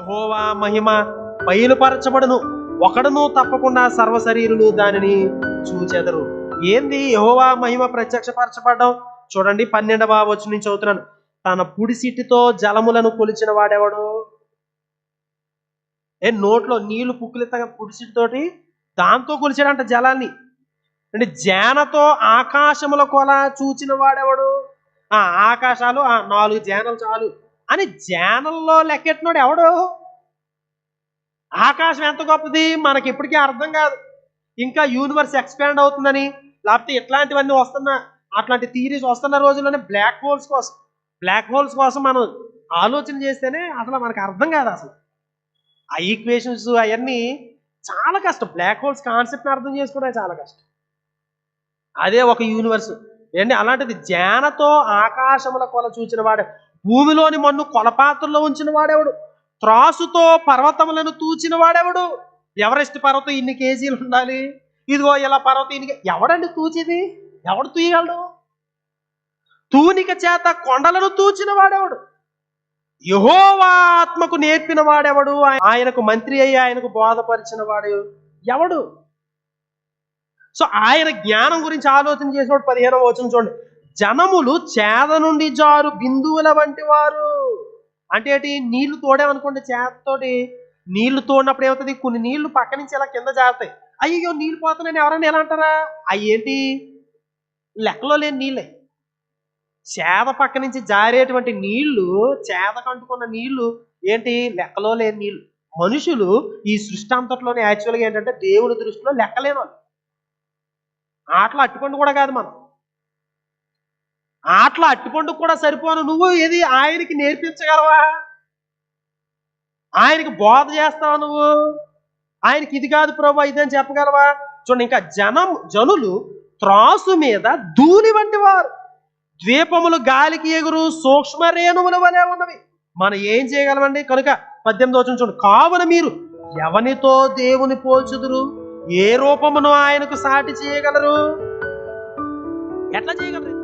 యహోవా మహిమ బయలుపరచబడును. ఒకడును తప్పకుండా సర్వశరీరులు దానిని చూచెదరు. ఏంది యహోవా మహిమ ప్రత్యక్షపరచబడడం? చూడండి పన్నెండవ వచ్చి నుంచి చదువుతున్నాను. తన పుడిసిటితో జలములను కొలిచిన వాడెవడు? ఏ నోట్లో నీళ్ళు పుక్కులెత్తగా పుడిసిటితోటి దాంతో కొలిచాడంట జలాన్ని. అంటే జానతో ఆకాశముల కొల చూచిన వాడెవడు? ఆ ఆకాశాలు ఆ నాలుగు జానలు చాలు. అని జానల్లో లెక్కెట్టినోడు ఎవడు? ఆకాశం ఎంత గొప్పది? మనకి ఇప్పటికీ అర్థం కాదు. ఇంకా యూనివర్స్ ఎక్స్పాండ్ అవుతుందని లేకపోతే ఇట్లాంటివన్నీ వస్తున్న అట్లాంటి థీరీస్ వస్తున్న రోజుల్లోనే బ్లాక్ హోల్స్ కోసం బ్లాక్ హోల్స్ కోసం మనం ఆలోచన చేస్తేనే అసలు మనకు అర్థం కాదు అసలు. ఆ ఈక్వేషన్స్ అవన్నీ చాలా కష్టం. బ్లాక్ హోల్స్ కాన్సెప్ట్ని అర్థం చేసుకోవడం చాలా కష్టం. అదే ఒక యూనివర్స్. ఏంటి? అలాంటిది జానతో ఆకాశముల కొల చూచిన వాడే. భూమిలోని మన్ను కొలపాత్రలో ఉంచిన వాడెవడు? త్రాసుతో పర్వతములను తూచిన వాడెవడు? ఎవరెస్ట్ పర్వతం ఇన్ని కేజీలు ఉండాలి? ఇదిగో ఇలా పర్వతం ఇన్ని ఎవడండి తూచేది? ఎవడు తూయగలడు? తూనిక చేత కొండలను తూచిన వాడెవడు? యహోవా ఆత్మకు నేర్పిన వాడెవడు? ఆయనకు మంత్రి అయ్యి ఆయనకు బోధపరిచిన వాడు ఎవడు? సో ఆయన జ్ఞానం గురించి ఆలోచన చేసినప్పుడు పదిహేనవ వచనం చూడండి. జనములు చేద నుండి జారు బిందువుల వంటి వారు. అంటే ఏంటి? నీళ్ళు తోడామనుకోండి చేతతోటి నీళ్ళు తోడినప్పుడు ఏమవుతుంది? కొన్ని నీళ్ళు పక్క నుంచి ఇలా కింద జారుతాయి. అయ్యో నీళ్ళు పోతున్నాయని ఎవరైనా ఎలా అంటారా? అవి ఏంటి? లెక్కలో లేని నీళ్ళే. చేద పక్క నుంచి జారేటువంటి నీళ్ళు చేద కంటుకున్న నీళ్ళు ఏంటి? లెక్కలో లేని నీళ్ళు. మనుషులు ఈ సృష్టి అంతట్లోనే యాక్చువల్గా ఏంటంటే దేవుని దృష్టిలో లెక్కలేని వాళ్ళు ఆటలు అట్టుపండు కూడా కాదు మనం. ఆటలు అట్టుపండు కూడా సరిపోను. నువ్వు ఏది ఆయనకి నేర్పించగలవా? ఆయనకి బోధ చేస్తావా నువ్వు? ఆయనకి ఇది కాదు ప్రభు ఇదని చెప్పగలవా? చూడండి ఇంకా జనం జనులు త్రాసు మీద ధూళి వంటి వారు. ద్వీపములు గాలికి ఎగురు సూక్ష్మ రేణువుల వలె ఉన్నవి. మనం ఏం చేయగలమండి? కనుక పద్దెనిమిది వచ్చిన చూడండి. కావున మీరు ఎవనితో దేవుని పోల్చుదురు? ఏ రూపమును ఆయనకు సాటి చేయగలరు? ఎట్లా చేయగలరు?